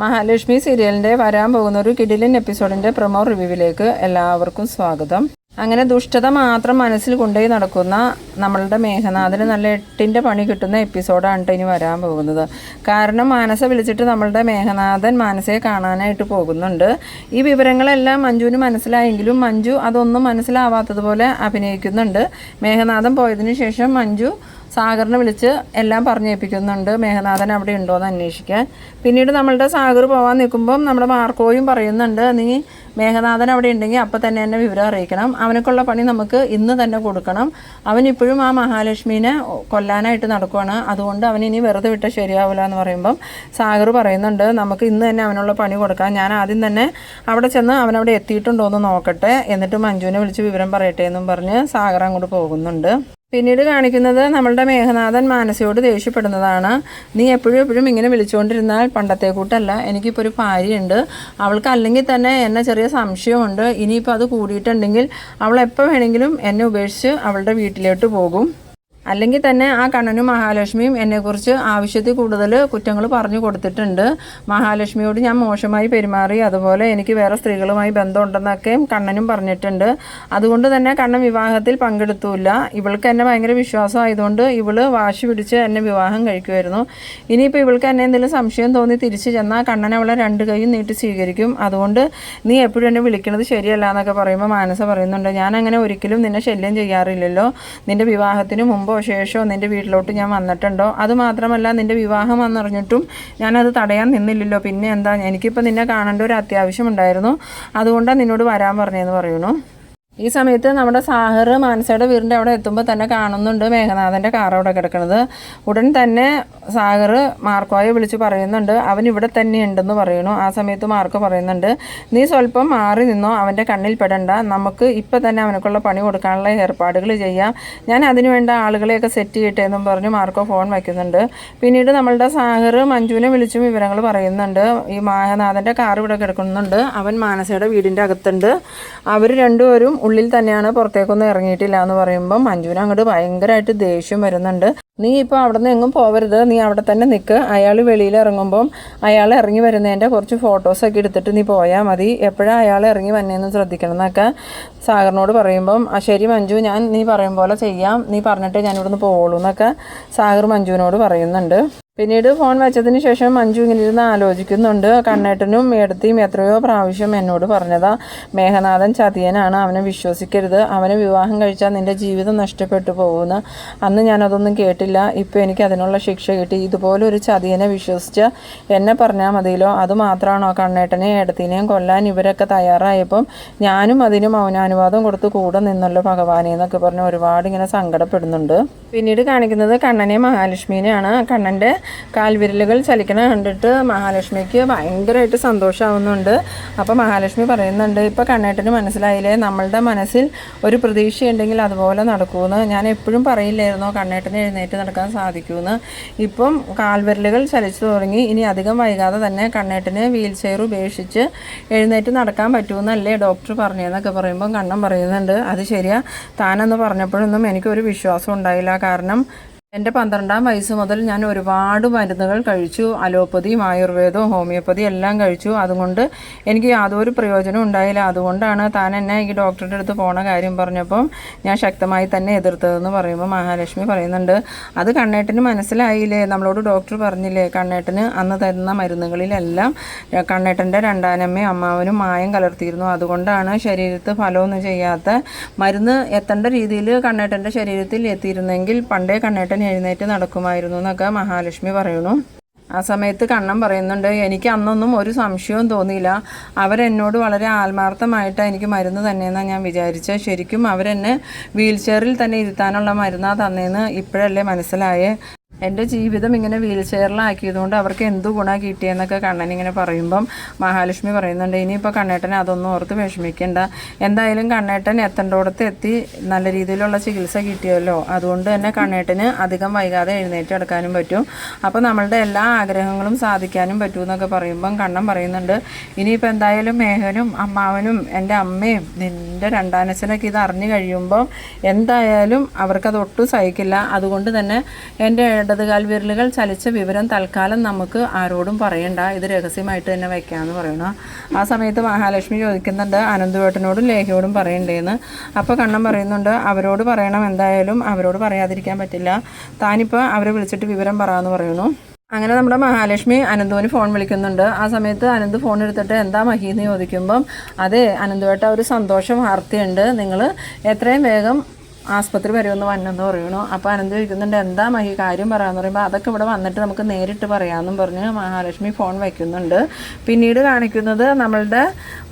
മഹാലക്ഷ്മി സീരിയലിന്റെ വരാൻ പോകുന്ന ഒരു കിടിലൻ എപ്പിസോഡിന്റെ പ്രൊമോ റിവ്യൂവിലേക്ക് എല്ലാവർക്കും സ്വാഗതം. അങ്ങനെ ദുഷ്ടത മാത്രം മനസ്സിൽ കൊണ്ടുപോയി നടക്കുന്ന നമ്മളുടെ മേഘനാഥന് നല്ല എട്ടിന്റെ പണി കിട്ടുന്ന എപ്പിസോഡാണ് ഇനി വരാൻ പോകുന്നത്. കാരണം മാനസ വിളിച്ചിട്ട് നമ്മളുടെ മേഘനാഥൻ മാനസയെ കാണാനായിട്ട് പോകുന്നുണ്ട്. ഈ വിവരങ്ങളെല്ലാം മഞ്ജുവിന് മനസ്സിലായെങ്കിലും മഞ്ജു അതൊന്നും മനസ്സിലാവാത്തതുപോലെ അഭിനയിക്കുന്നുണ്ട്. മേഘനാഥൻ പോയതിനു ശേഷം മഞ്ജു സാഗറിനെ വിളിച്ച് എല്ലാം പറഞ്ഞേൽപ്പിക്കുന്നുണ്ട് മേഘനാഥൻ അവിടെ ഉണ്ടോ എന്ന് അന്വേഷിക്കാൻ. പിന്നീട് നമ്മളുടെ സാഗർ പോകാൻ നിൽക്കുമ്പം നമ്മുടെ മാർക്കോയും പറയുന്നുണ്ട് നീ മേഘനാഥൻ അവിടെ ഉണ്ടെങ്കിൽ അപ്പം തന്നെ എന്നെ വിവരം അറിയിക്കണം. അവനക്കുള്ള പണി നമുക്ക് ഇന്ന് തന്നെ കൊടുക്കണം. അവൻ ഇപ്പോഴും ആ മഹാലക്ഷ്മീനെ കൊല്ലാനായിട്ട് നടക്കുവാണ്. അതുകൊണ്ട് അവൻ ഇനി വെറുതെ വിട്ട ശരിയാവില്ല എന്ന് പറയുമ്പം സാഗർ പറയുന്നുണ്ട് നമുക്ക് ഇന്ന് തന്നെ അവനുള്ള പണി കൊടുക്കാം. ഞാൻ ആദ്യം തന്നെ അവിടെ ചെന്ന് അവനവിടെ എത്തിയിട്ടുണ്ടോ എന്ന് നോക്കട്ടെ. എന്നിട്ട് മഞ്ജുവിനെ വിളിച്ച് വിവരം പറയട്ടെ എന്നും പറഞ്ഞ് സാഗർ അങ്ങോട്ട് പോകുന്നുണ്ട്. പിന്നീട് കാണിക്കുന്നത് നമ്മളുടെ മേഘനാഥൻ മാനസയോട് ദേഷ്യപ്പെടുന്നതാണ്. നീ എപ്പോഴും എപ്പോഴും ഇങ്ങനെ വിളിച്ചുകൊണ്ടിരുന്നാൽ പണ്ടത്തെ കൂട്ടല്ല. എനിക്കിപ്പോൾ ഒരു ഭാര്യയുണ്ട്. അവൾക്ക് അല്ലെങ്കിൽ തന്നെ എന്നെ ചെറിയ സംശയമുണ്ട്. ഇനിയിപ്പോൾ അത് കൂടിയിട്ടുണ്ടെങ്കിൽ അവൾ എപ്പോൾ വേണമെങ്കിലും എന്നെ ഉപേക്ഷിച്ച് അവളുടെ വീട്ടിലോട്ട് പോകും. അല്ലെങ്കിൽ തന്നെ ആ കണ്ണനും മഹാലക്ഷ്മിയും എന്നെക്കുറിച്ച് ആവശ്യത്തിൽ കൂടുതൽ കുറ്റങ്ങൾ പറഞ്ഞു കൊടുത്തിട്ടുണ്ട്. മഹാലക്ഷ്മിയോട് ഞാൻ മോശമായി പെരുമാറി. അതുപോലെ എനിക്ക് വേറെ സ്ത്രീകളുമായി ബന്ധമുണ്ടെന്നൊക്കെ കണ്ണനും പറഞ്ഞിട്ടുണ്ട്. അതുകൊണ്ട് തന്നെ കണ്ണൻ വിവാഹത്തിൽ പങ്കെടുത്തൂല്ല ഇവൾക്ക് എന്നെ ഭയങ്കര വിശ്വാസം ആയതുകൊണ്ട് ഇവൾ വാശി പിടിച്ച് എന്നെ വിവാഹം കഴിക്കുമായിരുന്നു. ഇനിയിപ്പോൾ ഇവൾക്ക് എന്നെ എന്തെങ്കിലും സംശയം തോന്നി തിരിച്ചു ചെന്നാൽ കണ്ണൻ അവളെ രണ്ട് കൈയും നീട്ടി സ്വീകരിക്കും. അതുകൊണ്ട് നീ എപ്പോഴും എന്നെ വിളിക്കുന്നത് ശരിയല്ല എന്നൊക്കെ പറയുമ്പോൾ മാനസ പറയുന്നുണ്ട്. ഞാൻ അങ്ങനെ ഒരിക്കലും നിന്നെ ശല്യം ചെയ്യാറില്ലല്ലോ. നിന്റെ വിവാഹത്തിന് മുമ്പോ ശേഷമോ നിന്റെ വീട്ടിലോട്ട് ഞാൻ വന്നിട്ടുണ്ടോ? അത് മാത്രമല്ല നിന്റെ വിവാഹം വന്നറിഞ്ഞിട്ടും ഞാനത് തടയാൻ നിന്നില്ലല്ലോ. പിന്നെ എന്താ? എനിക്കിപ്പോൾ നിന്നെ കാണേണ്ട ഒരു അത്യാവശ്യം ഉണ്ടായിരുന്നു. അതുകൊണ്ടാണ് നിന്നോട് വരാൻ പറഞ്ഞതെന്ന് പറയുന്നു. ഈ സമയത്ത് നമ്മുടെ സാഹറ് മാനസയുടെ വീടിന്റെ അവിടെ എത്തുമ്പോൾ തന്നെ കാണുന്നുണ്ട് മേഘനാഥന്റെ കാർ അവിടെ കിടക്കുന്നത് ഉടൻ തന്നെ സാഗർ മാർക്കോയെ വിളിച്ച് പറയുന്നുണ്ട് അവൻ ഇവിടെ തന്നെ ഉണ്ടെന്ന് പറയുന്നു. ആ സമയത്ത് മാർക്കോ പറയുന്നുണ്ട് നീ സ്വല്പം മാറി നിന്നോ അവന്റെ കണ്ണിൽ പെടണ്ട. നമുക്ക് ഇപ്പം തന്നെ അവനക്കുള്ള പണി കൊടുക്കാനുള്ള ഏർപ്പാടുകൾ ചെയ്യാം. ഞാൻ അതിനുവേണ്ട ആളുകളെയൊക്കെ സെറ്റ് ചെയ്യട്ടെ എന്നും പറഞ്ഞ് മാർക്കോ ഫോൺ വയ്ക്കുന്നുണ്ട്. പിന്നീട് നമ്മളുടെ സാഗർ മഞ്ജുവിനെ വിളിച്ചും വിവരങ്ങൾ പറയുന്നുണ്ട്. ഈ മാഹനാഥന്റെ കാർ ഇവിടെ കിടക്കുന്നുണ്ട്. അവൻ മാനസയുടെ വീടിന്റെ അകത്തുണ്ട്. അവർ രണ്ടുപേരും ഉള്ളിൽ തന്നെയാണ് പുറത്തേക്കൊന്നും ഇറങ്ങിയിട്ടില്ല എന്ന് പറയുമ്പോൾ മഞ്ജുവിന് അങ്ങോട്ട് ഭയങ്കരമായിട്ട് ദേഷ്യം വരുന്നുണ്ട്. നീ ഇപ്പോൾ അവിടെ നിന്ന് എങ്ങും പോവരുത്. നീ അവിടെ തന്നെ നിൽക്ക് അയാൾ വെളിയിൽ ഇറങ്ങുമ്പം അയാൾ ഇറങ്ങി വരുന്നതിന്റെ കുറച്ച് ഫോട്ടോസൊക്കെ എടുത്തിട്ട് നീ പോയാൽ മതി. എപ്പോഴാണ് അയാൾ ഇറങ്ങി വന്നതെന്ന് ശ്രദ്ധിക്കണം എന്നൊക്കെ സാഗറിനോട് പറയുമ്പം ശരി മഞ്ജു ഞാൻ നീ പറയും പോലെ ചെയ്യാം. നീ പറഞ്ഞിട്ട് ഞാനിവിടുന്ന് പോകുള്ളൂ എന്നൊക്കെ സാഗർ മഞ്ജുവിനോട് പറയുന്നുണ്ട്. പിന്നീട് ഫോൺ വെച്ചതിന് ശേഷം മഞ്ജു ഇങ്ങനെ ഇരുന്ന് ആലോചിക്കുന്നുണ്ട്. കണ്ണേട്ടനും മേടത്തിയും എത്രയോ പ്രാവശ്യം എന്നോട് പറഞ്ഞതാ മേഘനാഥൻ ചതിയനാണ് അവനെ വിശ്വസിക്കരുത്. അവനെ വിവാഹം കഴിച്ചാൽ നിന്റെ ജീവിതം നഷ്ടപ്പെട്ടു പോകുന്ന. അന്ന് ഞാനതൊന്നും കേട്ടില്ല. ഇപ്പോൾ എനിക്ക് അതിനുള്ള ശിക്ഷ കിട്ടി. ഇതുപോലെ ഒരു ചതിയനെ വിശ്വസിച്ച് എന്നെ പറഞ്ഞാൽ മതിയല്ലോ. അത് മാത്രമാണോ കണ്ണേട്ടനെയും ഏടത്തിനെയും കൊല്ലാൻ ഇവരൊക്കെ തയ്യാറായപ്പം ഞാനും അതിനും മൗനാനുവാദം കൊടുത്ത് കൂടെ നിന്നല്ലോ ഭഗവാനെ എന്നൊക്കെ പറഞ്ഞ് ഒരുപാട് ഇങ്ങനെ സങ്കടപ്പെടുന്നുണ്ട്. പിന്നീട് കാണിക്കുന്നത് കണ്ണനെ മഹാലക്ഷ്മിനെയാണ്. കണ്ണന്റെ കാൽവിരലുകൾ ചലിക്കണ കണ്ടിട്ട് മഹാലക്ഷ്മിക്ക് ഭയങ്കരമായിട്ട് സന്തോഷമാവുന്നുണ്ട് അപ്പോൾ മഹാലക്ഷ്മി പറയുന്നുണ്ട് ഇപ്പോൾ കണ്ണേട്ടന് മനസ്സിലായില്ലേ? നമ്മളുടെ മനസ്സിൽ ഒരു പ്രതീക്ഷയുണ്ടെങ്കിൽ അതുപോലെ നടക്കുമെന്ന് ഞാൻ എപ്പോഴും പറയില്ലായിരുന്നോ കണ്ണേട്ടനെ എഴുന്നേറ്റ് നടക്കാൻ സാധിക്കുമെന്ന് ഇപ്പം കാൽവിരലുകൾ ചലിച്ചു തുടങ്ങി. ഇനി അധികം വൈകാതെ തന്നെ കണ്ണേട്ടന് വീൽ ചെയർ ഉപേക്ഷിച്ച് എഴുന്നേറ്റ് നടക്കാൻ പറ്റുമെന്നല്ലേ ഡോക്ടർ പറഞ്ഞതെന്നൊക്കെ പറയുമ്പോൾ കണ്ണൻ പറയുന്നുണ്ട്. അത് ശരിയാ. താനെന്ന് പറഞ്ഞപ്പോഴൊന്നും എനിക്കൊരു വിശ്വാസം ഉണ്ടായില്ല. കാരണം എന്റെ പന്ത്രണ്ടാം വയസ്സ് മുതൽ ഞാൻ ഒരുപാട് മരുന്നുകൾ കഴിച്ചു. അലോപ്പതിയും ആയുർവേദവും ഹോമിയോപ്പതി എല്ലാം കഴിച്ചു. അതുകൊണ്ട് എനിക്ക് യാതൊരു പ്രയോജനവും ഉണ്ടായില്ല. അതുകൊണ്ടാണ് താൻ എന്നെ ഈ ഡോക്ടറുടെ അടുത്ത് പോണ കാര്യം പറഞ്ഞപ്പം ഞാൻ ശക്തമായി തന്നെ എതിർത്തതെന്ന് പറയുമ്പോൾ മഹാലക്ഷ്മി പറയുന്നുണ്ട് അത് കണ്ണേട്ടന് മനസ്സിലായില്ലേ? നമ്മളോട് ഡോക്ടർ പറഞ്ഞില്ലേ? കണ്ണേട്ടന് അന്ന് തരുന്ന മരുന്നുകളിലെല്ലാം കണ്ണേട്ടന്റെ രണ്ടാനമ്മയും അമ്മാവനും മായം കലർത്തിയിരുന്നു. അതുകൊണ്ടാണ് ശരീരത്ത് ഫലമൊന്നും ചെയ്യാത്ത മരുന്ന് എത്തേണ്ട രീതിയിൽ കണ്ണേട്ടന്റെ ശരീരത്തിൽ എത്തിയിരുന്നെങ്കിൽ പണ്ടേ കണ്ണേട്ടൻ എഴുന്നേറ്റ് നടക്കുമായിരുന്നു എന്നൊക്കെ മഹാലക്ഷ്മി പറയുന്നു. ആ സമയത്ത് കണ്ണൻ പറയുന്നുണ്ട് എനിക്ക് അന്നൊന്നും ഒരു സംശയവും തോന്നിയില്ല. അവരെന്നോട് വളരെ ആത്മാർത്ഥമായിട്ടാണ് എനിക്ക് മരുന്ന് തന്നെയെന്നാണ് ഞാൻ വിചാരിച്ചത് ശരിക്കും അവരെന്നെ വീൽ ചെയറിൽ തന്നെ ഇരുത്താനുള്ള മരുന്നാണ് തന്നേന്ന് ഇപ്പോഴല്ലേ മനസ്സിലായേ. എന്റെ ജീവിതം ഇങ്ങനെ വീൽ ചെയറിലാക്കിയതുകൊണ്ട് അവർക്ക് എന്ത് ഗുണമാണ് കിട്ടിയെന്നൊക്കെ കണ്ണൻ ഇങ്ങനെ പറയുമ്പം മഹാലക്ഷ്മി പറയുന്നുണ്ട് ഇനിയിപ്പോൾ കണ്ണേട്ടൻ അതൊന്നും ഓർത്ത് വിഷമിക്കേണ്ട. എന്തായാലും കണ്ണേട്ടൻ എത്തേണ്ടോടത്ത് എത്തി നല്ല രീതിയിലുള്ള ചികിത്സ കിട്ടിയല്ലോ. അതുകൊണ്ട് തന്നെ കണ്ണേട്ടന് അധികം വൈകാതെ എഴുന്നേറ്റ് എടുക്കാനും പറ്റും. അപ്പോൾ നമ്മളുടെ എല്ലാ ആഗ്രഹങ്ങളും സാധിക്കാനും പറ്റും എന്നൊക്കെ പറയുമ്പം കണ്ണൻ പറയുന്നുണ്ട് ഇനിയിപ്പോൾ എന്തായാലും മേഹനും അമ്മാവനും എന്റെ അമ്മയും നിന്റെ രണ്ടാനച്ഛനൊക്കെ ഇത് അറിഞ്ഞു കഴിയുമ്പോൾ എന്തായാലും അവർക്കത് ഒട്ടും സഹിക്കില്ല. അതുകൊണ്ട് തന്നെ എന്റെ ഇടതുകാൽ വിരലുകൾ ചലിച്ച വിവരം തൽക്കാലം നമുക്ക് ആരോടും പറയണ്ട. ഇത് രഹസ്യമായിട്ട് തന്നെ വെക്കാമെന്ന് പറയണം? ആ സമയത്ത് മഹാലക്ഷ്മി ചോദിക്കുന്നുണ്ട് അനന്തുവേട്ടനോടും ലേഖയോടും പറയണ്ടേന്ന്. അപ്പോൾ കണ്ണൻ പറയുന്നുണ്ട് അവരോട് പറയണം എന്തായാലും അവരോട് പറയാതിരിക്കാൻ പറ്റില്ല. താനിപ്പോൾ അവരെ വിളിച്ചിട്ട് വിവരം പറയാമെന്ന് പറയുന്നു. അങ്ങനെ നമ്മുടെ മഹാലക്ഷ്മി അനന്തുവിന് ഫോൺ വിളിക്കുന്നുണ്ട്. ആ സമയത്ത് അനന്ത് ഫോൺ എടുത്തിട്ട് എന്താ മഹി എന്ന് ചോദിക്കുമ്പം അതെ അനന്തുവേട്ട ഒരു സന്തോഷ വാർത്തയുണ്ട്. നിങ്ങൾ എത്രയും വേഗം ആസ്പത്രി വരെ ഒന്ന് വന്നെന്ന് പറയണു. അപ്പോൾ അനന്ത് ചോദിക്കുന്നുണ്ട് എന്താ മഹി കാര്യം പറയാമെന്ന് പറയുമ്പോൾ അതൊക്കെ ഇവിടെ വന്നിട്ട് നമുക്ക് നേരിട്ട് പറയാമെന്നും പറഞ്ഞ് മഹാലക്ഷ്മി ഫോൺ വയ്ക്കുന്നുണ്ട് പിന്നീട് കാണിക്കുന്നത് നമ്മളുടെ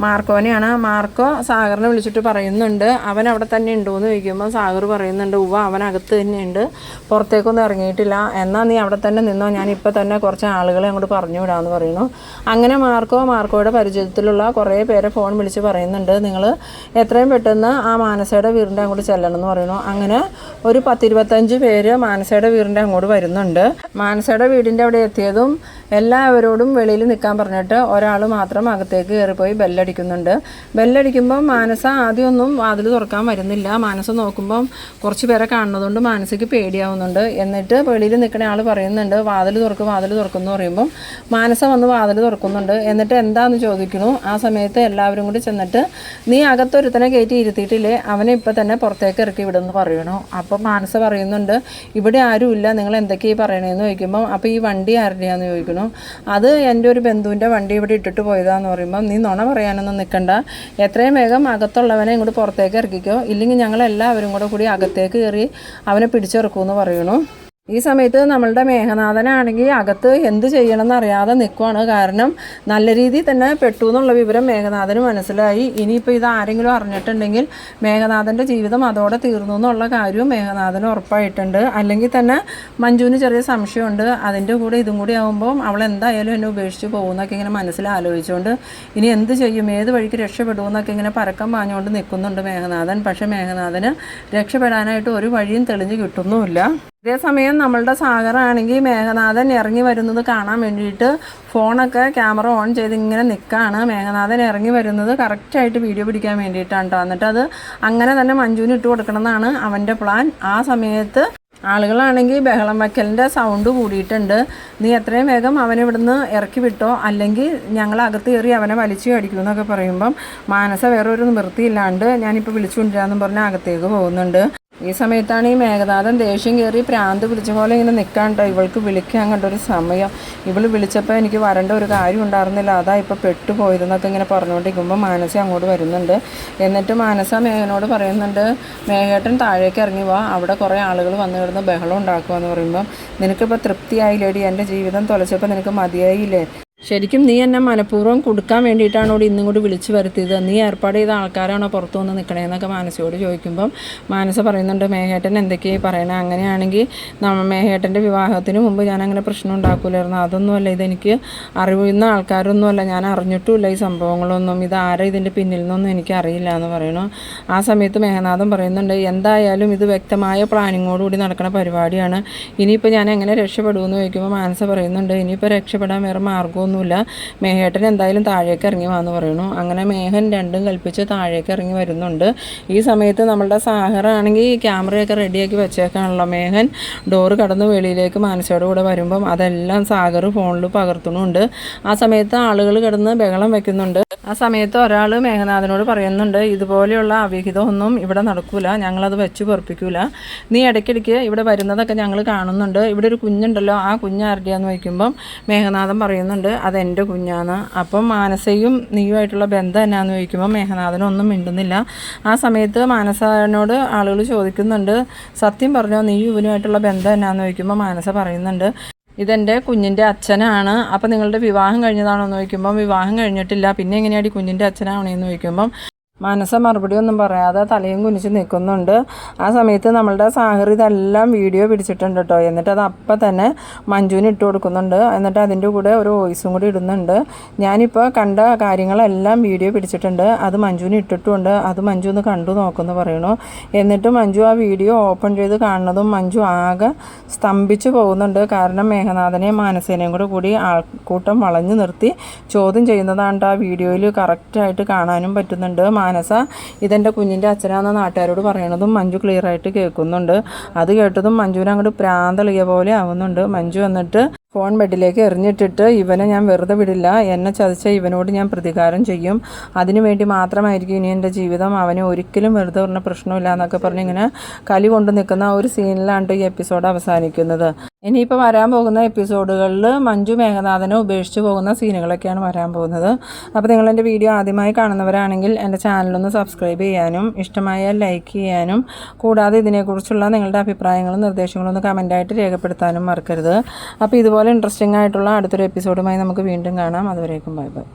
മാർക്കോനെയാണ്. മാർക്കോ സാഗറിനെ വിളിച്ചിട്ട് പറയുന്നുണ്ട് അവൻ അവിടെ തന്നെ ഉണ്ടോ എന്ന് ചോദിക്കുമ്പോൾ സാഗർ പറയുന്നുണ്ട് ഉവ്വ അവനകത്ത് തന്നെയുണ്ട്. പുറത്തേക്കൊന്നും ഇറങ്ങിയിട്ടില്ല. എന്നാൽ നീ അവിടെ തന്നെ നിന്നോ? ഞാൻ ഇപ്പോൾ തന്നെ കുറച്ച് ആളുകളെ അങ്ങോട്ട് പറഞ്ഞു വിടാമെന്ന് പറയുന്നു. അങ്ങനെ മാർക്കോ മാർക്കോയുടെ പരിചയത്തിലുള്ള കുറേ പേരെ ഫോൺ വിളിച്ച് പറയുന്നുണ്ട് നിങ്ങൾ എത്രയും പെട്ടെന്ന് ആ മാനസയുടെ വീടിന്റെ അങ്ങോട്ട് ചെല്ലണം എന്ന് പറയുന്നു. അങ്ങനെ ഒരു പത്തിരുപത്തഞ്ച് പേര് മാനസയുടെ വീടിന്റെ അങ്ങോട്ട് വരുന്നുണ്ട്. മാനസയുടെ വീടിന്റെ അവിടെ എത്തിയതും എല്ലാവരോടും വെളിയിൽ നിൽക്കാൻ പറഞ്ഞിട്ട് ഒരാൾ മാത്രം അകത്തേക്ക് കയറിപ്പോയി ബെല്ലടിക്കുന്നുണ്ട്. ബെല്ലടിക്കുമ്പോൾ മാനസ ആദ്യമൊന്നും വാതിൽ തുറക്കാൻ വരുന്നില്ല. മാനസ നോക്കുമ്പം കുറച്ച് പേരെ കാണുന്നതുകൊണ്ട് മാനസയ്ക്ക് പേടിയാവുന്നുണ്ട്. എന്നിട്ട് വെളിയിൽ നിൽക്കുന്ന ആൾ പറയുന്നുണ്ട് വാതിൽ തുറക്കും വാതിൽ തുറക്കും എന്ന് പറയുമ്പം മാനസ വന്ന് വാതിൽ തുറക്കുന്നുണ്ട്. എന്നിട്ട് എന്താണെന്ന് ചോദിക്കുന്നു. ആ സമയത്ത് എല്ലാവരും കൂടി ചെന്നിട്ട് നീ അകത്തൊരുത്തനെ കയറ്റി ഇരുത്തിയിട്ടില്ലേ? അവനെ ഇപ്പം തന്നെ പുറത്തേക്ക് ഇറക്കി വിടുമെന്ന് പറയണു. അപ്പോൾ മാനസ പറയുന്നുണ്ട് ഇവിടെ ആരുമില്ല നിങ്ങൾ എന്തൊക്കെയാ പറയണേന്ന് ചോദിക്കുമ്പോൾ അപ്പോൾ ഈ വണ്ടി ആരുടെയാന്ന് ചോദിക്കണോ അത് എന്റെ ഒരു ബന്ധുവിന്റെ വണ്ടി ഇവിടെ ഇട്ടിട്ട് പോയതാന്ന് പറയുമ്പോൾ നീ നുണ പറയാനൊന്നും നിൽക്കണ്ട എത്രയും വേഗം അകത്തുള്ളവനെ ഇങ്ങോട്ട് പുറത്തേക്ക് ഇറക്കിക്കോ. ഇല്ലെങ്കിൽ ഞങ്ങളെല്ലാവരും കൂടെ കൂടി അകത്തേക്ക് കയറി അവനെ പിടിച്ചിറക്കുമെന്ന് പറയണു. ഈ സമയത്ത് നമ്മളുടെ മേഘനാഥനാണെങ്കിൽ അകത്ത് എന്ത് ചെയ്യണമെന്ന് അറിയാതെ നിൽക്കുവാണ് കാരണം നല്ല രീതിയിൽ തന്നെ പെട്ടു എന്നുള്ള വിവരം മേഘനാഥന് മനസ്സിലായി. ഇനിയിപ്പോൾ ഇത് ആരെങ്കിലും അറിഞ്ഞിട്ടുണ്ടെങ്കിൽ മേഘനാഥന്റെ ജീവിതം അതോടെ തീർന്നു എന്നുള്ള കാര്യവും മേഘനാഥന് ഉറപ്പായിട്ടുണ്ട്. അല്ലെങ്കിൽ തന്നെ മഞ്ജുവിന് ചെറിയ സംശയമുണ്ട്. അതിന്റെ കൂടെ ഇതും കൂടി ആകുമ്പോൾ അവൾ എന്തായാലും എന്നെ ഉപേക്ഷിച്ച് പോകുന്നൊക്കെ ഇങ്ങനെ മനസ്സിൽ ആലോചിച്ചുകൊണ്ട് ഇനി എന്ത് ചെയ്യും? ഏത് വഴിക്ക് രക്ഷപ്പെടുമെന്നൊക്കെ ഇങ്ങനെ പരക്കം പാഞ്ഞുകൊണ്ട് നിൽക്കുന്നുണ്ട് മേഘനാഥൻ. പക്ഷേ മേഘനാഥന് രക്ഷപ്പെടാനായിട്ട് ഒരു വഴിയും തെളിഞ്ഞ് കിട്ടുന്നുമില്ല. ഇതേസമയം നമ്മളുടെ സാഗറാണെങ്കിൽ മേഘനാഥൻ ഇറങ്ങി വരുന്നത് കാണാൻ വേണ്ടിയിട്ട് ഫോണൊക്കെ ക്യാമറ ഓൺ ചെയ്ത് ഇങ്ങനെ നിൽക്കുകയാണ് മേഘനാഥൻ ഇറങ്ങി വരുന്നത് കറക്റ്റായിട്ട് വീഡിയോ പിടിക്കാൻ വേണ്ടിയിട്ടാണ് കേട്ടോ എന്നിട്ട് അത് അങ്ങനെ തന്നെ മഞ്ജുവിന് ഇട്ട് കൊടുക്കണം എന്നാണ് അവന്റെ പ്ലാൻ ആ സമയത്ത് ആളുകളാണെങ്കിൽ ബഹളം വയ്ക്കലിന്റെ സൗണ്ട് കൂടിയിട്ടുണ്ട്. നീ എത്രയും വേഗം അവനെ ഇവിടുന്ന് ഇറക്കി വിട്ടോ. അല്ലെങ്കിൽ ഞങ്ങൾ അകത്ത് കയറി അവനെ വലിച്ചു കടിക്കും എന്നൊക്കെ പറയുമ്പം മാനസ വേറൊരു നിവൃത്തിയില്ലാണ്ട് ഞാനിപ്പോൾ വിളിച്ചു കൊണ്ടുവരാമെന്നും പറഞ്ഞ് അകത്തേക്ക് പോകുന്നുണ്ട്. ഈ സമയത്താണ് ഈ മേഘനാഥൻ ദേഷ്യം കയറി പ്രാന്ത് പിടിച്ച പോലെ ഇങ്ങനെ നിൽക്കാണ്ടോ ഇവൾക്ക് വിളിക്കാൻ കണ്ട ഒരു സമയം. ഇവൾ വിളിച്ചപ്പോൾ എനിക്ക് വരേണ്ട ഒരു കാര്യം ഉണ്ടായിരുന്നില്ല. അതാ ഇപ്പോൾ പെട്ടുപോയതെന്നൊക്കെ ഇങ്ങനെ പറഞ്ഞുകൊണ്ടിരിക്കുമ്പോൾ മാനസ അങ്ങോട്ട് വരുന്നുണ്ട്. എന്നിട്ട് മാനസ മേഘനോട് പറയുന്നുണ്ട് മേഘേട്ടൻ താഴേക്ക് ഇറങ്ങി വാ. അവിടെ കുറേ ആളുകൾ വന്നു കിടന്ന് ബഹളം ഉണ്ടാക്കുക എന്ന് പറയുമ്പം നിനക്കിപ്പോൾ തൃപ്തിയായില്ലേടി? എന്റെ ജീവിതം തുലച്ചപ്പോൾ നിനക്ക് മതിയായില്ലേ? ശരിക്കും നീ എന്നെ മനഃപൂർവം കൊടുക്കാൻ വേണ്ടിയിട്ടാണ് ഇവിടെ ഇന്നും കൂടി വിളിച്ചു വരുത്തിയത്. നീ ഏർപ്പാട് ചെയ്ത ആൾക്കാരാണോ പുറത്തു വന്ന് നിൽക്കണേന്നൊക്കെ മാനസയോട് ചോദിക്കുമ്പം മാനസ പറയുന്നുണ്ട് മേഘേട്ടൻ എന്തൊക്കെയായി പറയണേ? അങ്ങനെയാണെങ്കിൽ നമ്മ മേഘേട്ടന്റെ വിവാഹത്തിന് മുമ്പ് ഞാൻ അങ്ങനെ പ്രശ്നം ഉണ്ടാക്കൂലായിരുന്നു. അതൊന്നുമല്ല ഇതെനിക്ക് അറിയുന്ന ആൾക്കാരൊന്നുമല്ല. ഞാൻ അറിഞ്ഞിട്ടുമില്ല ഈ സംഭവങ്ങളൊന്നും. ഇത് ആരാ ഇതിന്റെ പിന്നിൽ നിന്നൊന്നും എനിക്ക് അറിയില്ല എന്ന് പറയണു ആ സമയത്ത് മേഘനാഥൻ പറയുന്നുണ്ട് എന്തായാലും ഇത് വ്യക്തമായ പ്ലാനിങ്ങോടുകൂടി നടക്കുന്ന പരിപാടിയാണ്. ഇനിയിപ്പോൾ ഞാൻ എങ്ങനെ രക്ഷപ്പെടുമെന്ന് ചോദിക്കുമ്പോൾ മാനസ പറയുന്നുണ്ട് ഇനിയിപ്പോൾ രക്ഷപ്പെടാൻ വേറെ മാർഗമൊന്നുമില്ല മേഹേട്ടൻ എന്തായാലും താഴേക്ക് ഇറങ്ങി വാന്ന് പറയുന്നു. അങ്ങനെ മേഹൻ രണ്ടും കൽപ്പിച്ച് താഴേക്ക് ഇറങ്ങി വരുന്നുണ്ട്. ഈ സമയത്ത് നമ്മളുടെ സാഹറാണെങ്കിൽ ക്യാമറയൊക്കെ റെഡിയാക്കി വെച്ചേക്കാണല്ലോ മേഹൻ. ഡോറ് കടന്ന് വെളിയിലേക്ക് മാനസയുടെ കൂടെ വരുമ്പം അതെല്ലാം സാഗർ ഫോണിൽ പകർത്തുന്നുണ്ട്. ആ സമയത്ത് ആളുകൾ കിടന്ന് ബഹളം വെക്കുന്നുണ്ട്. ആ സമയത്ത് ഒരാൾ മേഘനാഥനോട് പറയുന്നുണ്ട് ഇതുപോലെയുള്ള അവിഹിതമൊന്നും ഇവിടെ നടക്കൂല. ഞങ്ങളത് വെച്ച് പൊറപ്പിക്കൂല. നീ ഇടയ്ക്കിടയ്ക്ക് ഇവിടെ വരുന്നതൊക്കെ ഞങ്ങൾ കാണുന്നുണ്ട്. ഇവിടെ ഒരു കുഞ്ഞുണ്ടല്ലോ. ആ കുഞ്ഞ് ആരുടെയാന്ന് വയ്ക്കുമ്പം മേഘനാഥൻ പറയുന്നുണ്ട് അത് എന്റെ കുഞ്ഞാണ്. അപ്പം മാനസയും നീയുമായിട്ടുള്ള ബന്ധം എന്നാന്ന് ചോദിക്കുമ്പോൾ മേഘനാഥനൊന്നും മിണ്ടുന്നില്ല. ആ സമയത്ത് മാനസനോട് ആളുകൾ ചോദിക്കുന്നുണ്ട് സത്യം പറഞ്ഞോ നീ ഇവനുമായിട്ടുള്ള ബന്ധം എന്നാന്ന് ചോദിക്കുമ്പോൾ മാനസ പറയുന്നുണ്ട് ഇതെന്റെ കുഞ്ഞിന്റെ അച്ഛനാണ്. അപ്പം നിങ്ങളുടെ വിവാഹം കഴിഞ്ഞതാണോ എന്ന് ചോദിക്കുമ്പം വിവാഹം കഴിഞ്ഞിട്ടില്ല. പിന്നെ എങ്ങനെയാണ് കുഞ്ഞിന്റെ അച്ഛനാണോന്ന് ചോദിക്കുമ്പം മനസ്സ മറുപടി ഒന്നും പറയാതെ തലയും കുനിച്ച് നിൽക്കുന്നുണ്ട്. ആ സമയത്ത് നമ്മളുടെ സാഹർ ഇതെല്ലാം വീഡിയോ പിടിച്ചിട്ടുണ്ട് കേട്ടോ എന്നിട്ട് അത് അപ്പം തന്നെ മഞ്ജുവിന് ഇട്ട് കൊടുക്കുന്നുണ്ട്. എന്നിട്ട് അതിന്റെ കൂടെ ഒരു വോയിസും കൂടി ഇടുന്നുണ്ട്. ഞാനിപ്പോൾ കണ്ട കാര്യങ്ങളെല്ലാം വീഡിയോ പിടിച്ചിട്ടുണ്ട്. അത് മഞ്ജുവിന് ഇട്ടിട്ടുമുണ്ട്. അത് മഞ്ജു ഒന്ന് കണ്ടു നോക്കുമെന്ന് പറയണു. എന്നിട്ട് മഞ്ജു ആ വീഡിയോ ഓപ്പൺ ചെയ്ത് കാണുന്നതും മഞ്ജു ആകെ സ്തംഭിച്ചു പോകുന്നുണ്ട്. കാരണം മേഘനാഥനെയും മാനസേനയും കൂടെ കൂടി ആൾക്കൂട്ടം വളഞ്ഞു നിർത്തി ചോദ്യം ചെയ്യുന്നതാണ് ആ വീഡിയോയിൽ കറക്റ്റായിട്ട് കാണാനും പറ്റുന്നുണ്ട്. മാനസ. ഇതെന്റെ കുഞ്ഞിന്റെ അച്ഛനാന്ന് നാട്ടുകാരോട് പറയണതും മഞ്ജു ക്ലിയർ ആയിട്ട് കേൾക്കുന്നുണ്ട്. അത് കേട്ടതും മഞ്ജുവിനെ അങ്ങോട്ട് പ്രാന്തളിയ പോലെ ആവുന്നുണ്ട്. മഞ്ജു വന്നിട്ട് ഫോൺ ബെഡിലേക്ക് എറിഞ്ഞിട്ടിട്ട് ഇവനെ ഞാൻ വെറുതെ വിടില്ല. എന്നെ ചതിച്ച ഇവനോട് ഞാൻ പ്രതികാരം ചെയ്യും. അതിനു വേണ്ടി മാത്രമായിരിക്കും ഇനി എന്റെ ജീവിതം. അവനെ ഒരിക്കലും വെറുതെ പറഞ്ഞ പ്രശ്നമില്ല എന്നൊക്കെ പറഞ്ഞ് ഇങ്ങനെ കലി കൊണ്ട് നിൽക്കുന്ന ഒരു സീനിലാണ് ഈ എപ്പിസോഡ് അവസാനിക്കുന്നത്. ഇനിയിപ്പോൾ വരാൻ പോകുന്ന എപ്പിസോഡുകളിൽ മഞ്ജു മേഘനാഥനെ ഉപേക്ഷിച്ച് പോകുന്ന സീനുകളൊക്കെയാണ് വരാൻ പോകുന്നത്. അപ്പോൾ നിങ്ങൾ എന്റെ വീഡിയോ ആദ്യമായി കാണുന്നവരാണെങ്കിൽ എന്റെ ചാനലൊന്ന് സബ്സ്ക്രൈബ് ചെയ്യാനും ഇഷ്ടമായാൽ ലൈക്ക് ചെയ്യാനും കൂടാതെ ഇതിനെക്കുറിച്ചുള്ള നിങ്ങളുടെ അഭിപ്രായങ്ങളും നിർദ്ദേശങ്ങളും ഒന്ന് കമന്റായിട്ട് രേഖപ്പെടുത്താനും മറക്കരുത്. അപ്പോൾ ഇതുപോലെ ഇൻട്രസ്റ്റിംഗ് ആയിട്ടുള്ള അടുത്തൊരു എപ്പിസോഡുമായി നമുക്ക് വീണ്ടും കാണാം. അതുവരേക്കും ബൈ ബൈ.